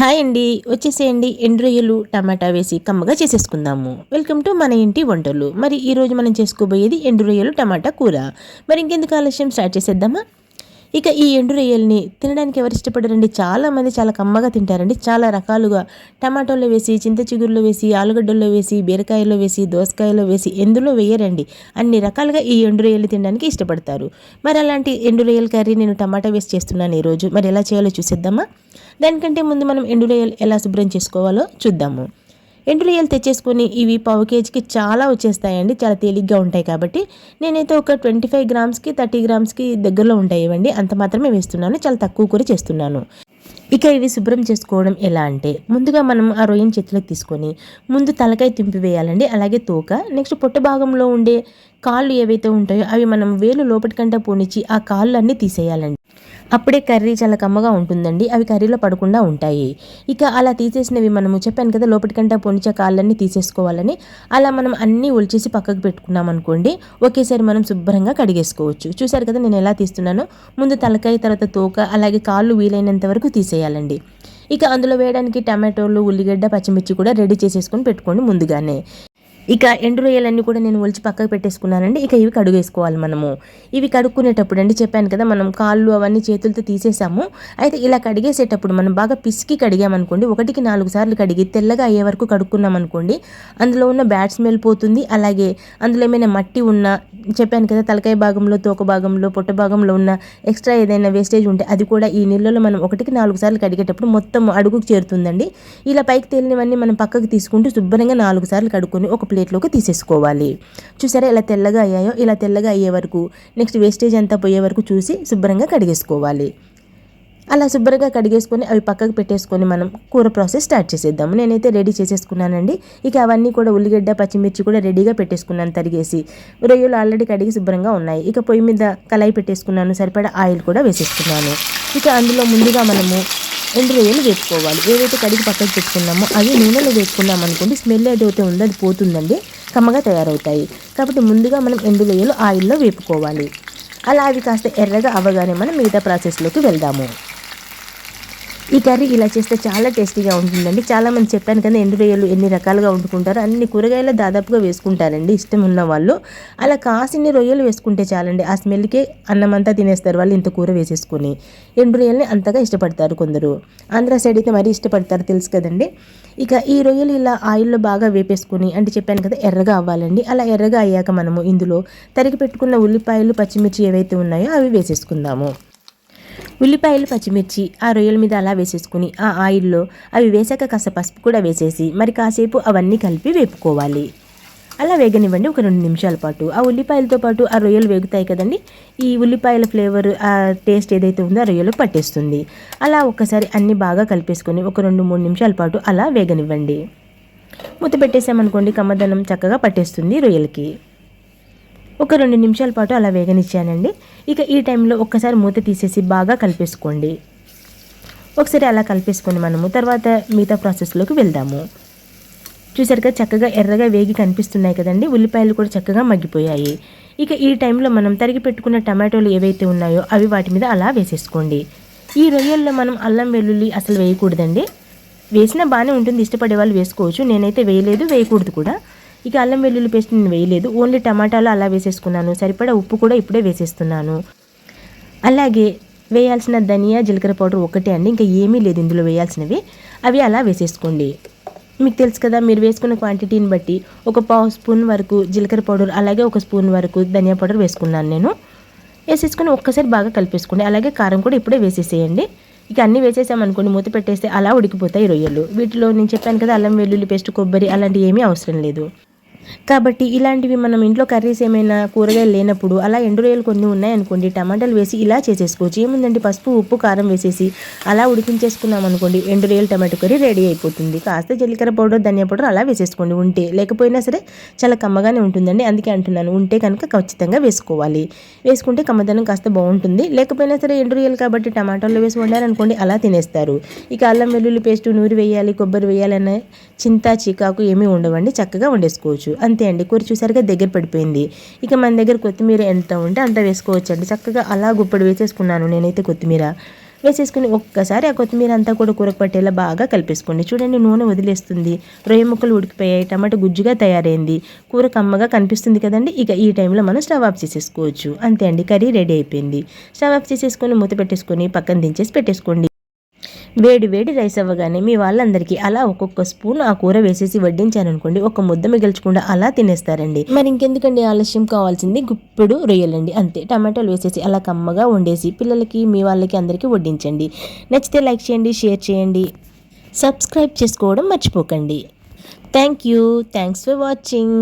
Hi అండి. వచ్చేసేయండి. ఎండు రొయ్యలు టమాటా వేసి కమ్మగా చేసేసుకుందాము. వెల్కమ్ టు మన ఇంటి వంటలు. మరి ఈరోజు మనం చేసుకోబోయేది ఎండు రొయ్యలు టమాటా కూర. మరి ఇంకెందుకు ఆలస్యం? స్టార్ట్ చేసేద్దామా? ఇక ఈ ఎండు రొయ్యల్ని తినడానికి ఎవరు ఇష్టపడరండి? చాలామంది చాలా కమ్మగా తింటారండి. చాలా రకాలుగా టమాటోలో వేసి చింత చిగురులో వేసి ఆలుగడ్డల్లో వేసి బీరకాయలో వేసి దోసకాయలో వేసి ఎందులో వేయరండి? అన్ని రకాలుగా ఈ ఎండు రొయ్యలు తినడానికి ఇష్టపడతారు. మరి అలాంటి ఎండు రొయ్యల కర్రీ నేను టమాటా వేసి చేస్తున్నాను ఈరోజు మరి ఎలా చేయాలో చూసేద్దామా? దానికంటే ముందు మనం ఎండు రొయ్యలు ఎలా శుభ్రం చేసుకోవాలో చూద్దాము. ఎండు రొయ్యలు తెచ్చేసుకొని ఇవి పావు కేజీకి చాలా వచ్చేస్తాయండి చాలా తేలిగ్గా ఉంటాయి కాబట్టి. నేనైతే ఒక ట్వంటీ ఫైవ్ గ్రామ్స్కి థర్టీ గ్రామ్స్కి దగ్గరలో ఉంటాయి ఇవ్వండి అంత మాత్రమే వేస్తున్నాను చాలా తక్కువ కూర చేస్తున్నాను. ఇక ఇవి శుభ్రం చేసుకోవడం ఎలా అంటే ముందుగా మనం ఆ రొయ్యని చేతిలోకి తీసుకొని ముందు తలకాయ తింపి వేయాలండి అలాగే తోక. నెక్స్ట్ పొట్ట భాగంలో ఉండే కాళ్ళు ఏవైతే ఉంటాయో అవి మనం వేలు లోపటికంటే పోనిచ్చి ఆ కాళ్ళు అన్నీ తీసేయాలండి. అప్పుడే కర్రీ చాలా కమ్మగా ఉంటుందండి. అవి కర్రీలో పడకుండా ఉంటాయి. ఇక అలా తీసేసినవి మనము చెప్పాను కదా లోపటికంటే పొనిచే కాళ్ళన్నీ తీసేసుకోవాలని. అలా మనం అన్నీ ఒలిచేసి పక్కకు పెట్టుకున్నాం అనుకోండి ఒకేసారి మనం శుభ్రంగా కడిగేసుకోవచ్చు. చూసారు కదా నేను ఎలా తీస్తున్నానో? ముందు తలకాయ తర్వాత తోక అలాగే కాళ్ళు వీలైనంత వరకు తీసేయాలండి. ఇక అందులో వేయడానికి టమాటోలు ఉల్లిగడ్డ పచ్చిమిర్చి కూడా రెడీ చేసేసుకొని పెట్టుకోండి ముందుగానే. ఇక ఎండు రొయ్యలన్నీ కూడా నేను ఒలిచి పక్కకు పెట్టేసుకున్నానండి. ఇక ఇవి కడుగేసుకోవాలి మనము. ఇవి కడుక్కునేటప్పుడు అండి చెప్పాను కదా మనం కాళ్ళు అవన్నీ చేతులతో తీసేసాము. అయితే ఇలా కడిగేసేటప్పుడు మనం బాగా పిసికి కడిగామనుకోండి ఒకటికి నాలుగు సార్లు కడిగి తెల్లగా అయ్యే వరకు కడుక్కున్నాం అనుకోండి అందులో ఉన్న బ్యాడ్ స్మెల్ పోతుంది. అలాగే అందులో ఏమైనా మట్టి ఉన్న చెప్పాను కదా తలకాయ భాగంలో తోక భాగంలో పొట్ట భాగంలో ఉన్న ఎక్స్ట్రా ఏదైనా వేస్టేజ్ ఉంటే అది కూడా ఈ నీళ్ళలో మనం ఒకటికి నాలుగు సార్లు కడిగేటప్పుడు మొత్తం అడుగుకు చేరుతుందండి. ఇలా పైకి తేలినవన్నీ మనం పక్కకు తీసుకుంటూ శుభ్రంగా నాలుగు సార్లు కడుక్కొని ఒక ప్లేట్లోకి తీసేసుకోవాలి. చూసారా ఇలా తెల్లగా అయ్యాయో? ఇలా తెల్లగా అయ్యే వరకు నెక్స్ట్ వేస్టేజ్ అంతా పోయే వరకు చూసి శుభ్రంగా కడిగేసుకోవాలి. అలా శుభ్రంగా కడిగేసుకొని అవి పక్కకు పెట్టేసుకొని మనం కూర ప్రాసెస్ స్టార్ట్ చేసేద్దాము. నేనైతే రెడీ చేసేసుకున్నానండి. ఇక అవన్నీ కూడా ఉల్లిగడ్డ పచ్చిమిర్చి కూడా రెడీగా పెట్టేసుకున్నాను తరిగేసి. రొయ్యలు ఆల్రెడీ కడిగి శుభ్రంగా ఉన్నాయి. ఇక పొయ్యి మీద కళాయి పెట్టేసుకున్నాను. సరిపడా ఆయిల్ కూడా వేసేసుకున్నాను. ఇక అందులో ముందుగా మనము రెండు రొయ్యలు వేసుకోవాలి. ఏవైతే కడిగి పక్కకు పెట్టుకున్నామో అవి నూనెలో వేసుకున్నాం అనుకోండి. స్మెల్ ఏదైతే ఉందో అది పోతుందండి. కమ్మగా తయారవుతాయి. కాబట్టి ముందుగా మనం ఎండు రొయ్యలు ఆయిల్లో వేపుకోవాలి. అలా అవి కాస్త ఎర్రగా అవ్వగానే మనం మిగతా ప్రాసెస్లోకి వెళ్దాము. ఈ కర్రీ ఇలా చేస్తే చాలా టేస్టీగా ఉంటుందండి. చాలామంది చెప్పాను కదా ఎండు రొయ్యలు ఎన్ని రకాలుగా వండుకుంటారు అన్ని కూరగాయలు దాదాపుగా వేసుకుంటారండి ఇష్టం ఉన్న వాళ్ళు. అలా కాసిన్ని రొయ్యలు వేసుకుంటే చాలండి ఆ స్మెల్కే అన్నం అంతా తినేస్తారు వాళ్ళు ఇంత కూర వేసేసుకొని. ఎండు రొయ్యల్ని అంతగా ఇష్టపడతారు కొందరు. ఆంధ్ర సైడ్ అయితే మరీ ఇష్టపడతారు తెలుసు కదండి. ఇక ఈ రొయ్యలు ఇలా ఆయిల్లో బాగా వేపేసుకొని అంటే చెప్పాను కదా ఎర్రగా అవ్వాలండి. అలా ఎర్రగా అయ్యాక మనము ఇందులో తరిగి పెట్టుకున్న ఉల్లిపాయలు పచ్చిమిర్చి ఏవైతే ఉన్నాయో అవి వేసేసుకుందాము. ఉల్లిపాయలు పచ్చిమిర్చి ఆ రొయ్యల మీద అలా వేసేసుకుని ఆ ఆయిల్లో అవి వేసాక కాస్త పసుపు కూడా వేసేసి మరి కాసేపు అవన్నీ కలిపి వేపుకోవాలి. అలా వేగనివ్వండి ఒక రెండు నిమిషాల పాటు. ఆ ఉల్లిపాయలతో పాటు ఆ రొయ్యలు వేగుతాయి కదండి ఈ ఉల్లిపాయల ఫ్లేవర్ ఆ టేస్ట్ ఏదైతే ఉందో ఆ రొయ్యలకు పట్టేస్తుంది. అలా ఒక్కసారి అన్నీ బాగా కలిపేసుకొని ఒక రెండు మూడు నిమిషాల పాటు అలా వేగనివ్వండి. మూత పెట్టేసామనుకోండి కమ్మదనం చక్కగా పట్టేస్తుంది రొయ్యలకి. ఒక రెండు నిమిషాల పాటు అలా వేగనిచ్చానండి. ఇక ఈ టైంలో ఒక్కసారి మూత తీసేసి బాగా కలిపేసుకోండి. ఒకసారి అలా కలిపేసుకొని మనము తర్వాత మిగతా ప్రాసెస్లోకి వెళ్దాము. చూసారుగా కదా చక్కగా ఎర్రగా వేగి కనిపిస్తున్నాయి కదండి. ఉల్లిపాయలు కూడా చక్కగా మగ్గిపోయాయి. ఇక ఈ టైంలో మనం తరిగి పెట్టుకున్న టమాటోలు ఏవైతే ఉన్నాయో అవి వాటి మీద అలా వేసేసుకోండి. ఈ రొయ్యల్లో మనం అల్లం వెల్లుల్లి అసలు వేయకూడదండి. వేసినా బాగానే ఉంటుంది. ఇష్టపడే వాళ్ళు వేసుకోవచ్చు. నేనైతే వేయలేదు వేయకూడదు కూడా. ఇక అల్లం వెల్లుల్లి పేస్ట్ నేను వేయలేదు. ఓన్లీ టమాటాలు అలా వేసేసుకున్నాను. సరిపడా ఉప్పు కూడా ఇప్పుడే వేసేస్తున్నాను. అలాగే వేయాల్సిన ధనియా జీలకర్ర పౌడర్ ఒకటే అండి. ఇంకా ఏమీ లేదు ఇందులో వేయాల్సినవి. అవి అలా వేసేసుకోండి. మీకు తెలుసు కదా మీరు వేసుకున్న క్వాంటిటీని బట్టి ఒక పావు స్పూన్ వరకు జీలకర్ర పౌడర్ అలాగే ఒక స్పూన్ వరకు ధనియా పౌడర్ వేసుకున్నాను నేను. వేసేసుకుని ఒక్కసారి బాగా కలిపేసుకోండి. అలాగే కారం కూడా ఇప్పుడే వేసేసేయండి. ఇక అన్నీ వేసేసామనుకోండి మూత పెట్టేస్తే అలా ఉడికిపోతాయి రొయ్యలు. వీటిలో నేను చెప్పాను కదా అల్లం వెల్లుల్లి పేస్ట్ కొబ్బరి అలాంటివి ఏమీ అవసరం లేదు. కాబట్టి ఇలాంటివి మనం ఇంట్లో కర్రీస్ ఏమైనా కూరగాయలు లేనప్పుడు అలా ఎండు రొయ్యలు కొన్ని ఉన్నాయనుకోండి టమాటాలు వేసి ఇలా చేసేసుకోవచ్చు. ఏముందండి? పసుపు ఉప్పు కారం వేసేసి అలా ఉడికించేసుకున్నాం అనుకోండి ఎండు రొయ్యలు టమాటో కర్రీ రెడీ అయిపోతుంది. కాస్త జీలకర్ర పౌడర్ ధనియా పౌడర్ అలా వేసేసుకోండి. ఉంటే లేకపోయినా సరే చాలా కమ్మగానే ఉంటుందండి. అందుకే అంటున్నాను ఉంటే కనుక ఖచ్చితంగా వేసుకోవాలి. వేసుకుంటే కమ్మదనం కాస్త బాగుంటుంది. లేకపోయినా సరే ఎండు రొయ్యలు కాబట్టి టమాటాలు వేసి వండారనుకోండి అలా తినేస్తారు. ఇక అల్లం వెల్లుల్లి పేస్ట్ నూరి వేయాలి కొబ్బరి వేయాలనే చింత చికాకు ఏమీ ఉండవండి. చక్కగా వండేసుకోవచ్చు. అంతే అండి కూర చూసారుగా దగ్గర పడిపోయింది. ఇక మన దగ్గర కొత్తిమీర ఎంత ఉంటే అంత వేసుకోవచ్చు అండి చక్కగా అలా గుప్పడి వేసేసుకున్నాను నేనైతే కొత్తిమీర. వేసేసుకుని ఒక్కసారి ఆ కొత్తిమీర అంతా కూడా కూరకు పట్టేలా బాగా కలిపేసుకోండి. చూడండి నూనె వదిలేస్తుంది. రొయ్య ముక్కలు ఉడికిపోయాయి టమాటా గుజ్జుగా తయారైంది. కూర కమ్మగా కనిపిస్తుంది కదండి. ఇక ఈ టైంలో మనం స్టవ్ ఆఫ్ చేసేసుకోవచ్చు. అంతే అండి కర్రీ రెడీ అయిపోయింది. స్టవ్ ఆఫ్ చేసేసుకొని మూత పెట్టేసుకొని పక్కన దించేసి పెట్టేసుకోండి. వేడి వేడి రైస్ అవ్వగానే మీ వాళ్ళందరికీ అలా ఒక్కొక్క స్పూన్ ఆ కూర వేసేసి వడ్డించాను అనుకోండి ఒక ముద్ద మిగల్చకుండా అలా తినేస్తారండి. మరి ఇంకెందుకండి ఆలస్యం? కావాల్సింది గుప్పుడు రొయ్యలండి అంతే. టమాటాలు వేసేసి అలా కమ్మగా వండేసి పిల్లలకి మీ వాళ్ళకి అందరికీ వడ్డించండి. నచ్చితే లైక్ చేయండి షేర్ చేయండి. సబ్స్క్రైబ్ చేసుకోవడం మర్చిపోకండి. Thank you. Thanks for watching.